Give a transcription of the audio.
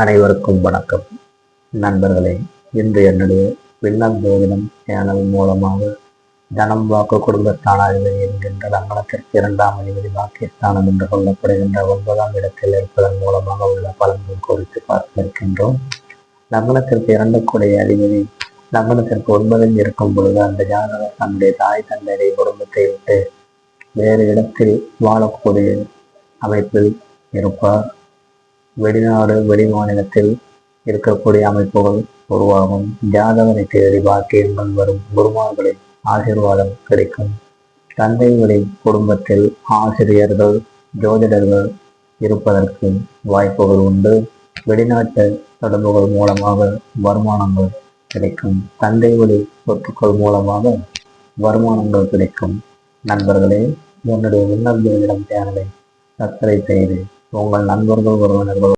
அனைவருக்கும் வணக்கம். நண்பர்களே இன்று என்னுடைய விண்ணம் ஜோதிடம் சேனல் மூலமாக தனம் வாக்கு குடும்பஸ்தானாதிபதி என்கின்ற லக்னத்திற்கு இரண்டாம் அதிபதி பாக்கியஸ்தானம் என்று சொல்லப்படுகின்ற ஒன்பதாம் இடத்தில் இருப்பதன் மூலமாக உள்ள பலன்கள் குறித்து பார்க்க இருக்கின்றோம் லக்னத்திற்கு இரண்டக்கூடிய அதிபதி லக்னத்திற்கு ஒன்பதில் இருக்கும் பொழுது அந்த ஜாதகர் தன்னுடைய தாய் தந்தையை குடும்பத்தை விட்டு வேறு இடத்தில் வாழக்கூடிய அமைப்பில் இருப்பார். வெளிநாடு வெளிமாநிலத்தில் இருக்கக்கூடிய அமைப்புகள் உருவாகும். ஜாதகனை தேடி பாக்கியங்கள் வரும். குருமார்களின் ஆசீர்வாதம் கிடைக்கும். தந்தை குடும்பத்தில் ஆசிரியர்கள் ஜோதிடர்கள் இருப்பதற்கு வாய்ப்புகள் உண்டு. வெளிநாட்டு தொடர்புகள் மூலமாக வருமானங்கள் கிடைக்கும். தந்தை வழி சொத்துக்கள் மூலமாக வருமானங்கள் கிடைக்கும். நண்பர்களே என்னுடைய விண்ணப்ப ஜோதிடம் சேனலை சப்ஸ்கிரைப் செய்து உங்கள் நண்பர்கள் உறவினர்கள்